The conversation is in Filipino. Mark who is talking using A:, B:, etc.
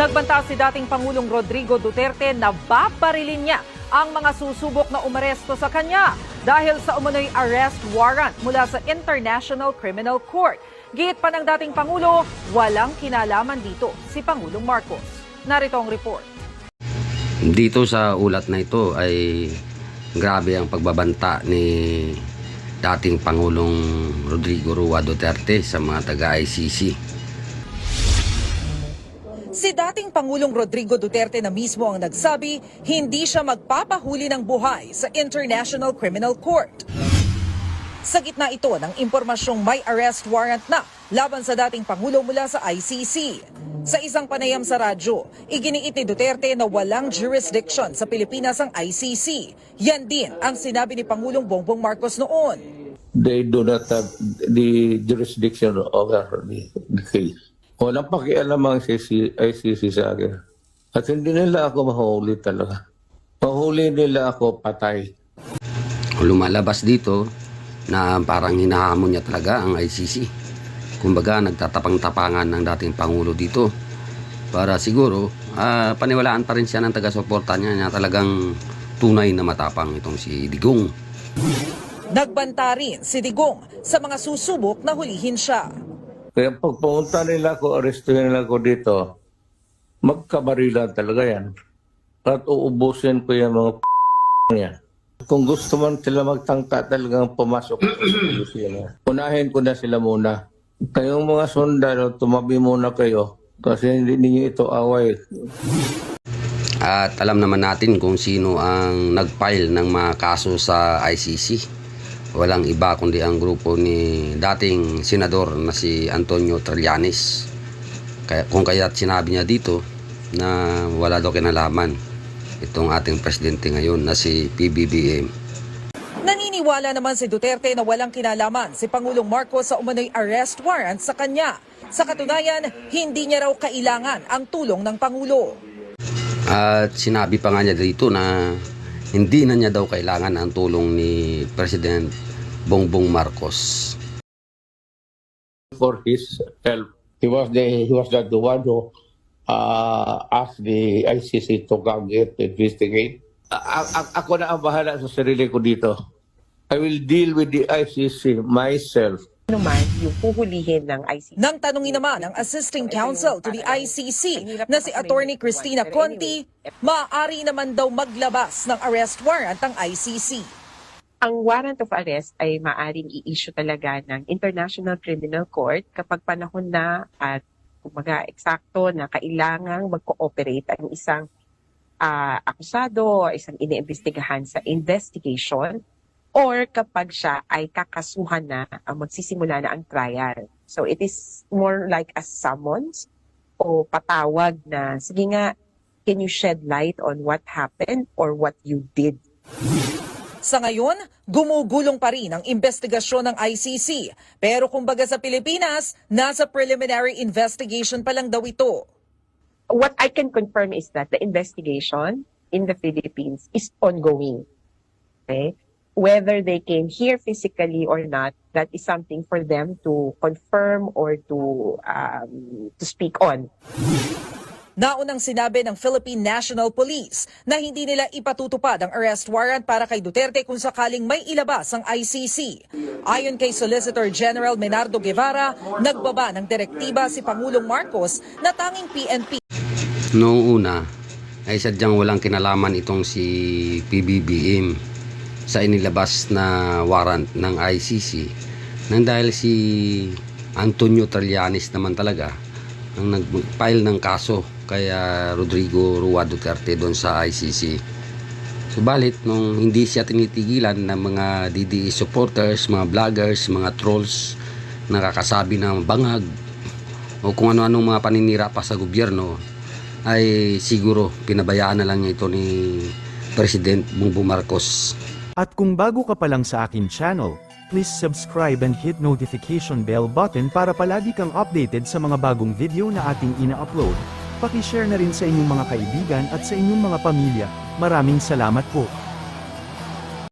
A: Nagbanta si dating Pangulong Rodrigo Duterte na babarilin niya ang mga susubok na umaresto sa kanya dahil sa umunoy arrest warrant mula sa International Criminal Court. Giit pa ng dating Pangulo, walang kinalaman dito si Pangulong Marcos. Narito ang report.
B: Dito sa ulat na ito ay grabe ang pagbabanta ni dating Pangulong Rodrigo Rua Duterte sa mga taga-ICC.
A: Si dating Pangulong Rodrigo Duterte na mismo ang nagsabi, hindi siya magpapahuli ng buhay sa International Criminal Court. Sa gitna ito ng impormasyong may arrest warrant na laban sa dating Pangulo mula sa ICC. Sa isang panayam sa radyo, iginiit ni Duterte na walang jurisdiction sa Pilipinas ang ICC. Yan din ang sinabi ni Pangulong Bongbong Marcos noon.
C: they do not have the jurisdiction over the, case. Walang pakialam ang ICC, sa akin. At hindi nila ako mahuli talaga. Mahuli nila ako patay.
B: Lumalabas dito na parang hinahamon niya talaga ang ICC. Kumbaga nagtatapang-tapangan ng dating Pangulo dito para siguro ah, paniwalaan pa rin siya ng taga-suporta niya na talagang tunay na matapang itong si Digong.
A: Nagbanta rin si Digong sa mga susubok na hulihin siya.
C: Kaya pag pumunta nila ako, arestuhin nila ako dito, magkabarilan talaga yan. At uubusin ko yung mga yan. Kung gusto man sila magtangka talagang pumasok sa sila. Unahin ko na sila muna. Kayong mga sundalo, tumabi muna kayo. Kasi hindi ninyo ito away.
B: At alam naman natin kung sino ang nag-file ng mga kaso sa ICC. Walang iba kundi ang grupo ni dating senador na si Antonio Trillanes. Kaya, kung kaya sinabi niya dito na wala daw kinalaman itong ating presidente ngayon na si PBBM.
A: Naniniwala naman si Duterte na walang kinalaman si Pangulong Marcos sa umano'y arrest warrant sa kanya. Sa katunayan, hindi niya raw kailangan ang tulong ng Pangulo.
B: At sinabi pa nga niya dito na hindi na niya daw kailangan ang tulong ni President Bongbong Marcos.
C: For his help. He was the, he was the, one who uh, asked the ICC to come here to investigate. A- a- ako na ang bahala sa sarili ko dito. I will deal with the ICC myself.
D: naman yung puhulihin ng ICC.
A: Nang tanungin naman ang Assisting Counsel to the ICC na si Attorney Christina Conti, maaari naman daw maglabas ng arrest warrant ang ICC.
D: Ang warrant of arrest ay maaring i-issue talaga ng International Criminal Court kapag panahon na at kumaga eksakto na kailangang mag-cooperate ang isang ah, akusado o isang iniimbestigahan sa investigation or kapag siya ay kakasuhan na ang magsisimula na ang trial. So it is more like a summons o patawag na, sige nga, can you shed light on what happened or what you did
A: Sa ngayon, gumugulong pa rin ang investigasyon ng ICC. Pero kumbaga sa Pilipinas, nasa preliminary investigation pa lang daw ito.
D: what I can confirm is that the investigation in the Philippines is ongoing. Okay? Whether they came here physically or not, that is something for them to confirm or to um, to speak on.
A: Naunang sinabi ng Philippine National Police na hindi nila ipatutupad ang arrest warrant para kay Duterte kung sakaling may ilabas ang ICC. Ayon kay Solicitor General Menardo Guevara, nagbaba ng direktiba si Pangulong Marcos na tanging PNP
B: Noong una ay sadyang walang kinalaman itong si PBBM sa inilabas na warrant ng ICC nang dahil si Antonio Trillanes naman talaga ang nag-file ng kaso kaya Rodrigo Rua Duterte doon sa ICC. Subalit nung hindi siya tinitigilan ng mga DDE supporters, mga vloggers, mga trolls nakakasabi ng bangag o kung ano-anong mga paninira pa sa gobyerno ay siguro pinabayaan na lang ito ni President Bongbong Marcos.
E: At kung bago ka pa lang sa akin channel, please subscribe and hit notification bell button para palagi kang updated sa mga bagong video na ating ina-upload. Pakishare na rin sa inyong mga kaibigan at sa inyong mga pamilya. Maraming salamat po.